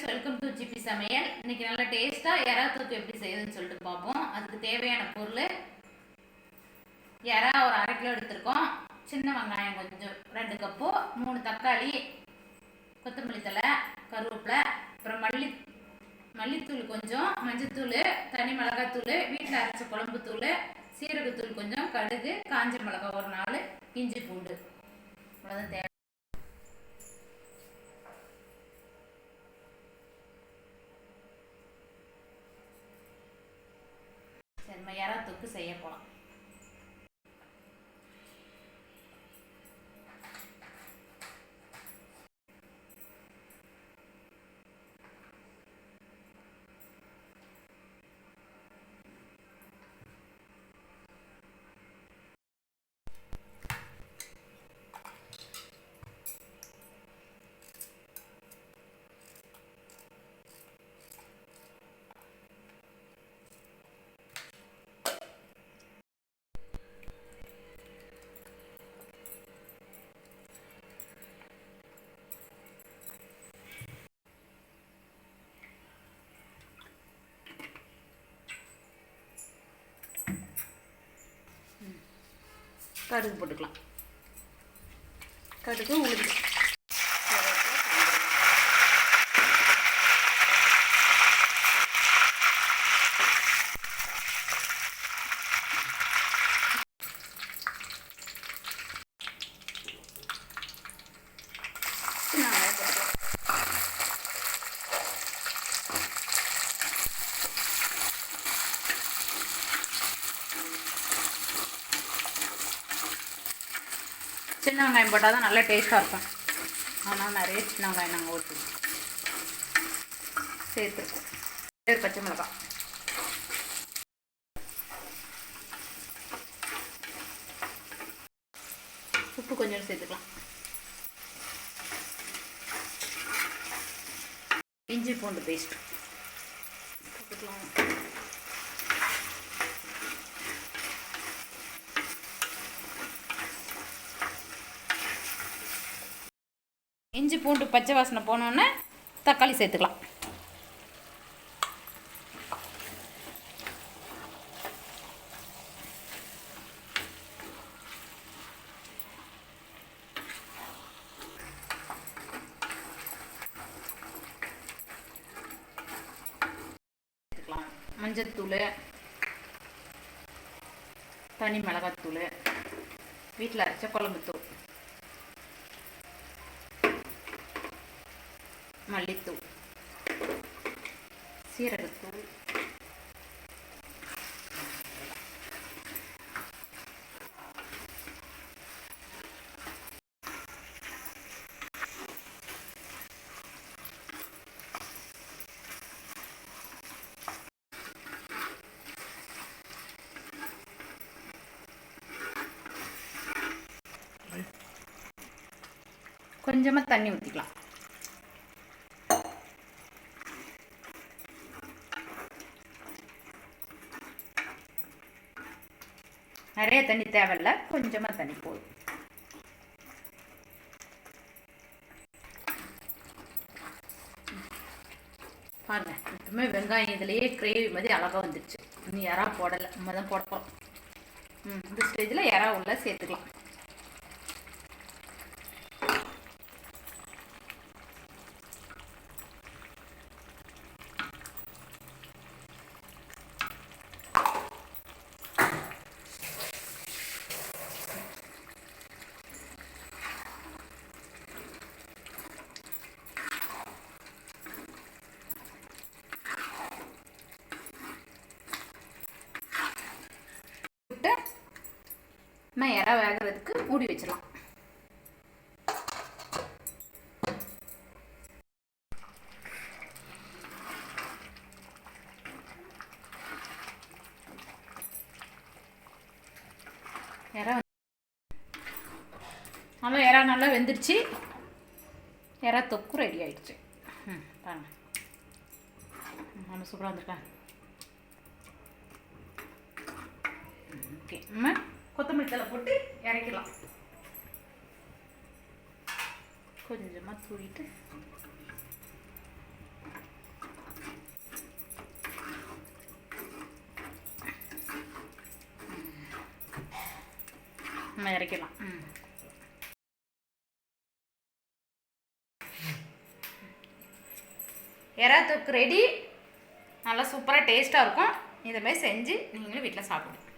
Friends welcome to GB சமையல். இன்னைக்கு நல்ல டேஸ்ட்டாக எறா தூக்கு எப்படி செய்யுதுன்னு சொல்லிட்டு பார்ப்போம். அதுக்கு தேவையான பொருள் எறா ஒரு அரை கிலோ எடுத்திருக்கோம். சின்ன வெங்காயம் கொஞ்சம் ரெண்டு கப்பு மூணு தக்காளி கொத்தமல்லி தழை கருவேப்பிலை அப்புறம் மல்லி மல்லித்தூள் கொஞ்சம் மஞ்சத்தூள் தனி மிளகாத்தூள் வீட்டில் அரைச்ச குழம்பு தூள் சீரகத்தூள் கொஞ்சம் கடுகு காஞ்ச மிளகாய் ஒரு நாலு இஞ்சி பூண்டு. அவ்வளோதான் தேவை. நம்ம இறா தொக்கு செய்ய போகலாம் கடுகு போட்டுக்கலாம். கடுகு உளுந்து சின்ன வெங்காயம் போட்டுக்கலாம் சின்ன வெங்காயம் போட்டால் தான் நல்லா டேஸ்ட்டாக இருக்கும். அதனால் நிறைய சின்ன வெங்காயம் நாங்கள் ஊற்றுவோம் சேர்த்துருக்கோம். பேர் பச்சை மிளகாய். உப்பு கொஞ்சம் சேர்த்துக்கலாம். இஞ்சி பூண்டு பேஸ்ட் போட்டுக்கலாம் இஞ்சி பூண்டு பச்சை வாசனை போனோன்னே தக்காளி சேர்த்துக்கலாம். மஞ்சத்தூள் தனி மிளகாத்தூள் வீட்டில் அரைச்ச குழம்புத்தூள். மல்லித்தூள் சீரகத்தூள் கொஞ்சமாக தண்ணி ஊற்றிக்கலாம் நிறைய தண்ணி தேவையில்ல கொஞ்சமாக தண்ணி போதும். பாருங்க இப்பவுமே வெங்காயம் இதுலேயே கிரேவி மாதிரி அழகாக வந்துடுச்சு இன்னும் யாரா போடலை நம்ம தான் போட்டோம் ம் இந்த ஸ்டேஜில் யாரா உள்ள சேர்த்துக்கலாம். நம்ம இறா வேகிறதுக்கு மூடி வச்சிடலாம். இறா நல்லா இறா நல்லா வெந்துடுச்சு இறா தொக்கு ரெடி ஆகிடுச்சு ம் பாருங்க. சூப்பராக வந்திருக்கேன் ஓகே. நம்ம கொத்தமல்லி தலை போட்டு இறக்கிடலாம். கொஞ்சமாக தூவிட்டு. நம்ம இறக்கலாம் எறா ரெடி நல்லா சூப்பராக டேஸ்ட்டாக இருக்கும். இதை மாதிரி செஞ்சு நீங்களும் வீட்டில் சாப்பிடுங்க.